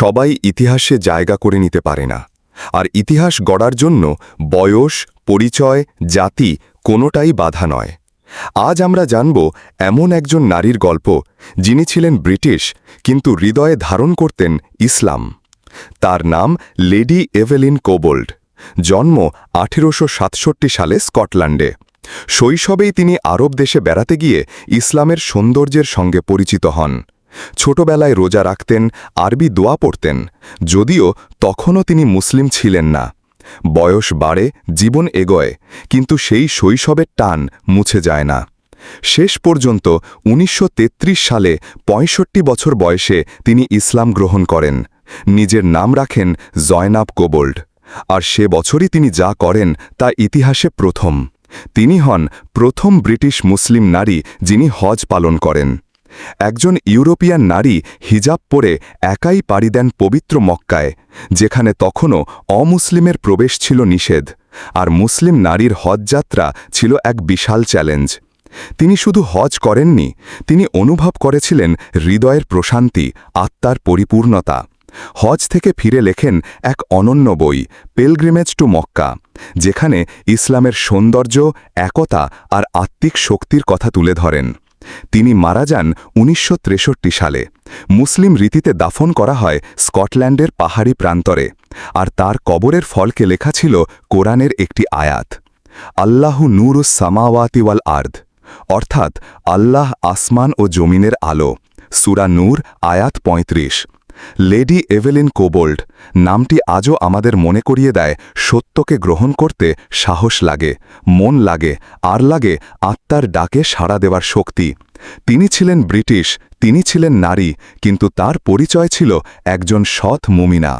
সবাই ইতিহাসে জায়গা করে নিতে পারে না। আর ইতিহাস গড়ার জন্য বয়স, পরিচয়, জাতি কোনোটাই বাধা নয়। আজ আমরা জানব এমন একজন নারীর গল্প যিনি ছিলেন ব্রিটিশ, কিন্তু হৃদয়ে ধারণ করতেন ইসলাম। তার নাম লেডি এভেলিন কোবোল্ড। জন্ম আঠেরোশো সাতষট্টি সালে স্কটল্যান্ডে। শৈশবেই তিনি আরব দেশে বেড়াতে গিয়ে ইসলামের সৌন্দর্যের সঙ্গে পরিচিত হন। ছোটবেলায় রোজা রাখতেন, আরবি দোয়া পড়তেন, যদিও তখনও তিনি মুসলিম ছিলেন না। বয়স বাড়ে, জীবন এগোয়, কিন্তু সেই শৈশবের টান মুছে যায় না। শেষ পর্যন্ত উনিশশো তেত্রিশ সালে ৬৫ বছর বয়সে তিনি ইসলাম গ্রহণ করেন। নিজের নাম রাখেন জয়নাব কোবোল্ড। আর সে বছরই তিনি যা করেন তা ইতিহাসে প্রথম। তিনি হন প্রথম ব্রিটিশ মুসলিম নারী যিনি হজ পালন করেন। একজন ইউরোপিয়ান নারী হিজাব পরে একাই পাড়ি দেন পবিত্র মক্কায়, যেখানে তখনও অমুসলিমের প্রবেশ ছিল নিষেধ, আর মুসলিম নারীর হজযাত্রা ছিল এক বিশাল চ্যালেঞ্জ। তিনি শুধু হজ করেননি, তিনি অনুভব করেছিলেন হৃদয়ের প্রশান্তি, আত্মার পরিপূর্ণতা। হজ থেকে ফিরে লেখেন এক অনন্য বই পেলগ্রিমেজ টু মক্কা যেখানে ইসলামের সৌন্দর্য, একতা আর আত্মিক শক্তির কথা তুলে ধরেন। তিনি মারা যান উনিশশো সালে। মুসলিম রীতিতে দাফন করা হয় স্কটল্যান্ডের পাহাড়ি প্রান্তরে, আর তার কবরের ফলকে লেখা ছিল কোরআনের একটি আয়াত। আল্লাহু নুরুস সামাওয়াতি ওয়াল আর্ধ অর্থাৎ আল্লাহ আসমান ও জমিনের আলো। সুরা নূর, আয়াত ৩৫ লেডি এভেলিন কোবোল্ড নামটি আজও আমাদের মনে করিয়ে দেয়, সত্যকে গ্রহণ করতে সাহস লাগে, মন লাগে, আর লাগে আত্মার ডাকে সাড়া দেওয়ার শক্তি। তিনি ছিলেন ব্রিটিশ, তিনি ছিলেন নারী, কিন্তু তার পরিচয় ছিল একজন সৎ মুমিনা।